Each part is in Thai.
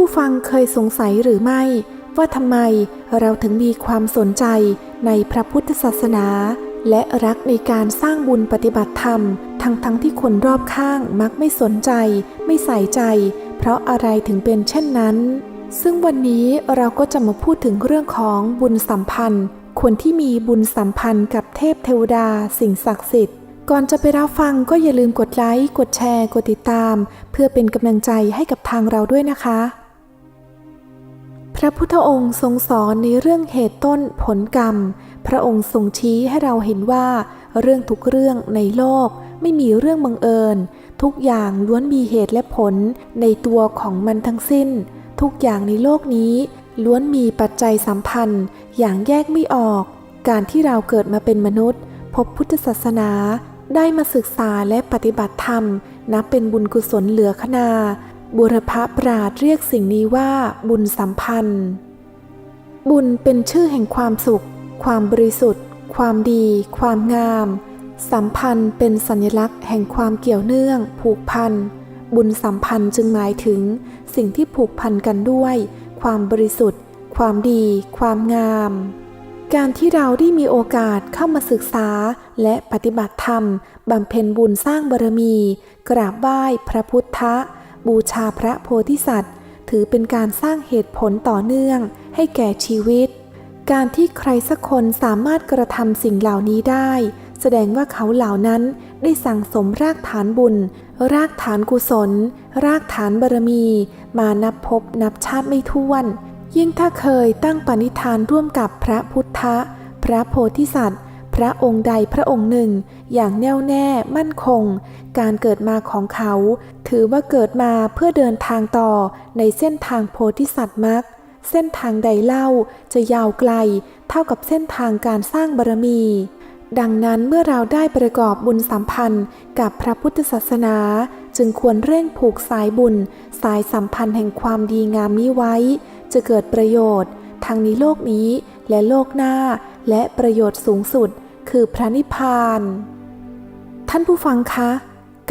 ผู้ฟังเคยสงสัยหรือไม่ ว่าทำไมเราถึงมีความสนใจในพระพุทธศาสนา และรักในการสร้างบุญปฏิบัติธรรม ทั้งทั้งๆที่คนรอบข้างมักไม่สนใจ ไม่ใส่ใจ เพราะอะไรถึงเป็นเช่นนั้น ซึ่งวันนี้เราก็จะมาพูดถึงเรื่องของบุญสัมพันธ์ คนที่มีบุญสัมพันธ์กับเทพเทวดา สิ่งศักดิ์สิทธิ์ก่อนจะไปรับฟังก็อย่าลืมกดไลค์ กดแชร์ กดติดตาม เพื่อเป็นกำลังใจให้กับทางเราด้วยนะคะ พระพุทธองค์ทรงสอนในเรื่องเหตุต้นผลกรรม พระองค์ทรงชี้ให้เราเห็นว่า เรื่องทุกเรื่องในโลกไม่มีเรื่องบังเอิญ ทุกอย่างล้วนมีเหตุและผลในตัวของมันทั้งสิ้น ทุกอย่างในโลกนี้ ล้วนมีปัจจัยสัมพันธ์ อย่างแยกไม่ออก การที่เราเกิดมาเป็นมนุษย์ พบพุทธศาสนา ได้มาศึกษาและปฏิบัติธรรม นับเป็นบุญกุศลเหลือขนา บุรพปราดเรียกสิ่งนี้ว่าบุญสัมพันธ์ บุญเป็นชื่อแห่งความสุข ความบริสุทธิ์ ความดี ความงาม สัมพันธ์เป็นสัญลักษณ์แห่งความเกี่ยวเนื่อง ผูกพัน บุญสัมพันธ์จึงหมายถึง สิ่งที่ผูกพันกันด้วย ความบริสุทธิ์ ความดี ความงาม การที่เราได้มีโอกาสเข้ามาศึกษาและปฏิบัติธรรมบำเพ็ญบุญสร้างบารมี กราบไหว้พระพุทธ บูชาพระโพธิสัตว์ ถือเป็นการสร้างเหตุผลต่อเนื่องให้แก่ชีวิต การที่ใครสักคนสามารถกระทำสิ่งเหล่านี้ได้ แสดงว่าเขาเหล่านั้นได้สั่งสมรากฐานบุญ รากฐานกุศล รากฐานบารมี มานับพบนับชาติไม่ถ้วน ยิ่งถ้าเคยตั้งปณิธานร่วมกับพระพุทธ พระโพธิสัตว์ พระองค์ใดพระองค์หนึ่ง อย่างแน่วแน่มั่นคง การเกิดมาของเขา ถือว่าเกิดมาเพื่อเดินทางต่อในเส้นทางโพธิสัตว์มรรคเส้นทางใดเล่าจะยาวไกล เท่ากับเส้นทางการสร้างบารมี ดังนั้นเมื่อเราได้ประกอบบุญสัมพันธ์กับพระพุทธศาสนา จึงควรเร่งผูกสายบุญ สายสัมพันธ์แห่งความดีงามนี้ไว้ จะเกิดประโยชน์ ทั้งในโลกนี้และโลกหน้า และประโยชน์สูงสุด คือพระนิพพาน ท่านผู้ฟังคะ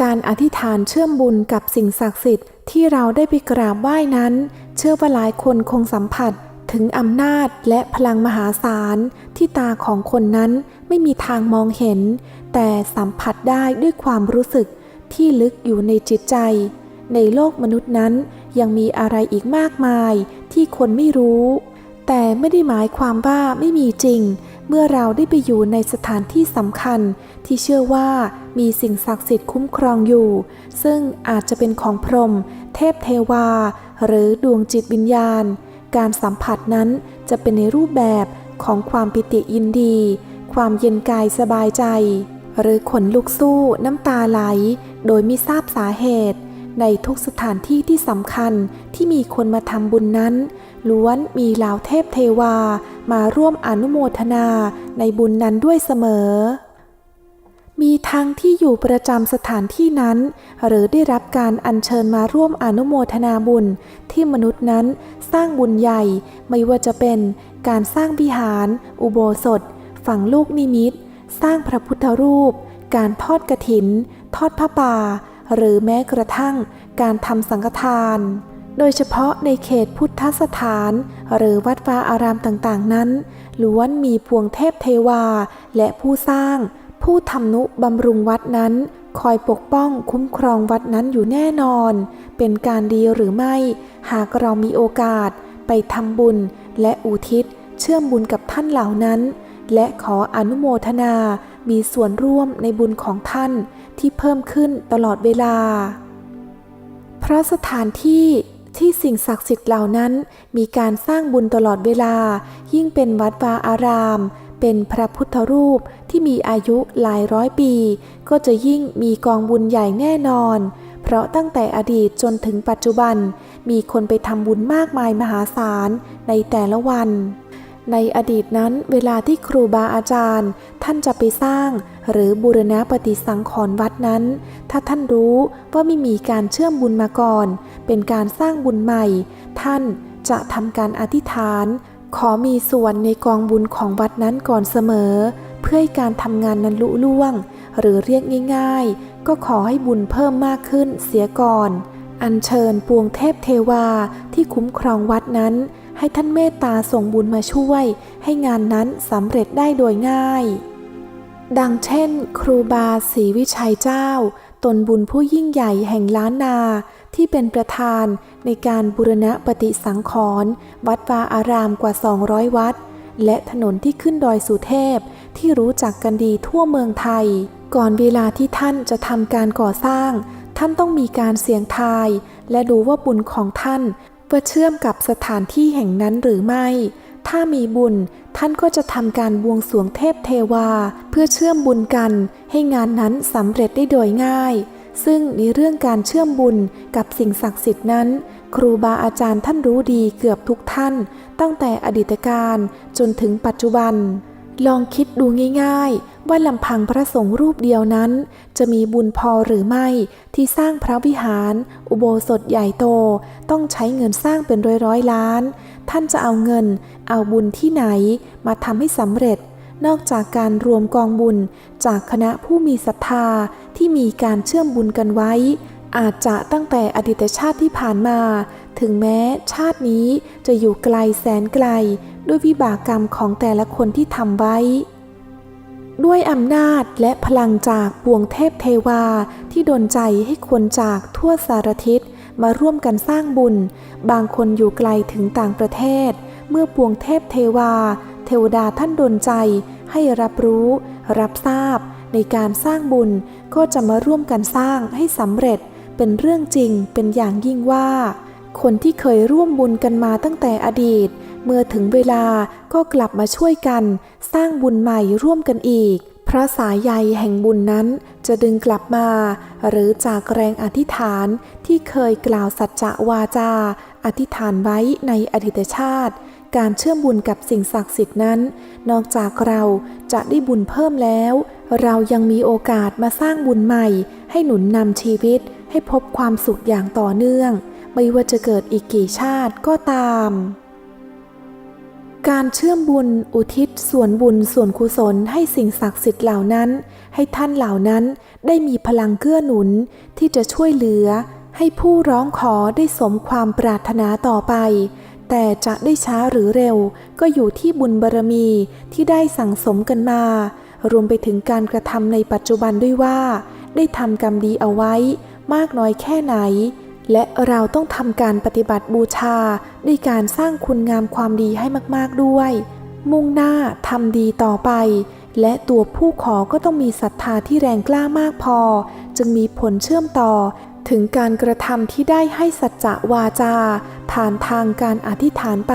การอธิษฐานเชื่อมบุญกับสิ่งศักดิ์สิทธิ์ที่เราได้ไปกราบไหว้นั้น เชื่อว่าหลายคนคงสัมผัสถึงอำนาจและพลังมหาศาล ที่ตาของคนนั้นไม่มีทางมองเห็น แต่สัมผัสได้ด้วยความรู้สึกที่ลึกอยู่ในจิตใจ ในโลกมนุษย์นั้นยังมีอะไรอีกมากมายที่คนไม่รู้ แต่ไม่ได้หมายความว่าไม่มีจริง เมื่อเราได้ไปอยู่ในสถานที่สำคัญที่เชื่อว่ามีสิ่งศักดิ์สิทธิ์คุ้มครองอยู่ ซึ่งอาจจะเป็นของพรหมเทพเทวา หรือดวงจิตวิญญาณ การสัมผัสนั้นจะเป็นในรูปแบบของความปิติยินดี ความเย็นกายสบายใจ หรือขนลุกสู้น้ำตาไหล โดยไม่ทราบสาเหตุ ในทุกสถานที่ที่สำคัญที่มีคนมาทำบุญนั้น ล้วนมีเหล่าเทพเทวามาร่วมอนุโมทนาในบุญนั้นด้วยเสมอ มีทั้งที่อยู่ประจำสถานที่นั้น หรือได้รับการอัญเชิญมาร่วมอนุโมทนาบุญ ที่มนุษย์นั้นสร้างบุญใหญ่ไม่ว่าจะเป็น การสร้างวิหาร อุโบสถ ฝังลูกนิมิต สร้างพระพุทธรูป การทอดกระถิน ทอดผ้าป่า หรือแม้กระทั่งการทำสังฆทาน โดยเฉพาะในเขตพุทธสถาน หรือวัดวาอารามต่างๆนั้นล้วนมีพวงเทพเทวา และผู้สร้าง ผู้ทำนุบำรุงวัดนั้น คอยปกป้องคุ้มครองวัดนั้นอยู่แน่นอน เป็นการดีหรือไม่ หากเรามีโอกาส ไปทำบุญ และอุทิศ เชื่อมบุญกับท่านเหล่านั้น และขออนุโมทนา มีส่วนร่วมในบุญของท่าน ที่เพิ่มขึ้นตลอดเวลา เพราะสถานที่ที่สิ่งศักดิ์สิทธิ์เหล่านั้นมีการสร้างบุญตลอดเวลา ยิ่งเป็นวัดวาอาราม เป็นพระพุทธรูปที่มีอายุหลายร้อยปี ก็จะยิ่งมีกองบุญใหญ่แน่นอน เพราะตั้งแต่อดีตจนถึงปัจจุบัน มีคนไปทำบุญมากมายมหาศาลในแต่ละวัน ในอดีตนั้นเวลาที่ครูบาอาจารย์ ท่านจะไปสร้าง หรือบูรณะปฏิสังขรณ์วัดนั้น ถ้าท่านรู้ว่าไม่มีการเชื่อมบุญมาก่อน เป็นการสร้างบุญใหม่ ท่านจะทำการอธิษฐาน ขอมีส่วนในกองบุญของวัดนั้นก่อนเสมอ เพื่อให้การทำงานนั้นลุล่วง หรือเรียกง่ายๆ ก็ขอให้บุญเพิ่มมากขึ้นเสียก่อนอัญเชิญปวงเทพเทวาที่คุ้มครองวัดนั้น ให้ท่านเมตตาส่งบุญมาช่วย ให้งานนั้นสำเร็จได้โดยง่าย ดังเช่น ครูบาศรีวิชัยเจ้า ตนบุญผู้ยิ่งใหญ่แห่งล้านนาที่เป็นประธานในการบูรณะปฏิสังขรณ์วัดวาอารามกว่า 200 วัด และถนนที่ขึ้นดอยสุเทพที่รู้จักกันดีทั่วเมืองไทย ก่อนเวลาที่ท่านจะทำการก่อสร้าง ท่านต้องมีการเสี่ยงทาย และดูว่าบุญของท่าน ว่าเชื่อมกับสถานที่แห่งนั้นหรือไม่ ถ้ามีบุญท่านก็จะทำการบวงสรวงเทพเทวา เพื่อเชื่อมบุญกัน ให้งานนั้นสำเร็จได้โดยง่าย ซึ่งในเรื่องการเชื่อมบุญกับสิ่งศักดิ์สิทธิ์นั้น ครูบาอาจารย์ท่านรู้ดีเกือบทุกท่าน ตั้งแต่อดีตการจนถึงปัจจุบัน ลองคิดดูง่าย ๆ ว่าลำพังพระสงฆ์รูปเดียวนั้น จะมีบุญพอหรือไม่ที่สร้างพระวิหาร อุโบสถใหญ่โต ต้องใช้เงินสร้างเป็นร้อยร้อยๆล้าน ท่านจะเอาเงิน เอาบุญที่ไหนมาทำให้สำเร็จ นอกจากการรวมกองบุญจากคณะผู้มีศรัทธาที่มีการเชื่อมบุญกันไว้ อาจจะตั้งแต่อดีตชาติที่ผ่านมา ถึงแม้ชาตินี้จะอยู่ไกลแสนไกล ด้วยวิบากกรรมของแต่ละคนที่ทำไว้ ด้วยอำนาจและพลังจากปวงเทพเทวาที่ดลใจให้คนจากทั่วสารทิศมาร่วมกันสร้างบุญ บางคนอยู่ไกลถึงต่างประเทศ เมื่อปวงเทพเทวา เทวดาท่านดลใจให้รับรู้ รับทราบ ในการสร้างบุญก็จะมาร่วมกันสร้างให้สำเร็จ เป็นเรื่องจริงเป็นอย่างยิ่งว่า คนที่เคยร่วมบุญกันมาตั้งแต่อดีต เมื่อถึงเวลาก็กลับมาช่วยกัน สร้างบุญใหม่ร่วมกันอีกเพราะสายใยแห่งบุญนั้นจะดึงกลับมา หรือจากแรงอธิษฐานที่เคยกล่าวสัจจะวาจา อธิษฐานไว้ในอดีตชาติ การเชื่อมบุญกับสิ่งศักดิ์สิทธิ์นั้น นอกจากเราจะได้บุญเพิ่มแล้ว เรายังมีโอกาสมาสร้างบุญใหม่ ให้หนุนนำชีวิตให้พบความสุขอย่างต่อเนื่อง ไม่ว่าจะเกิดอีกกี่ชาติก็ตาม การเชื่อมบุญอุทิศส่วนบุญส่วนกุศลให้สิ่งศักดิ์สิทธิ์เหล่านั้น ให้ท่านเหล่านั้นได้มีพลังเกื้อหนุนที่จะช่วยเหลือ ให้ผู้ร้องขอได้สมความปรารถนาต่อไป แต่จะได้ช้าหรือเร็ว ก็อยู่ที่บุญบารมีที่ได้สั่งสมกันมา รวมไปถึงการกระทำในปัจจุบันด้วยว่า ได้ทำกรรมดีเอาไว้ มากน้อยแค่ไหน และเราต้องทำการปฏิบัติบูชาด้วยการสร้างคุณงามความดีให้มากๆด้วย มุ่งหน้าทำดีต่อไป และตัวผู้ขอก็ต้องมีศรัทธาที่แรงกล้ามากพอ จึงมีผลเชื่อมต่อ ถึงการกระทำที่ได้ให้สัจจะวาจาผ่านทางการอธิษฐานไป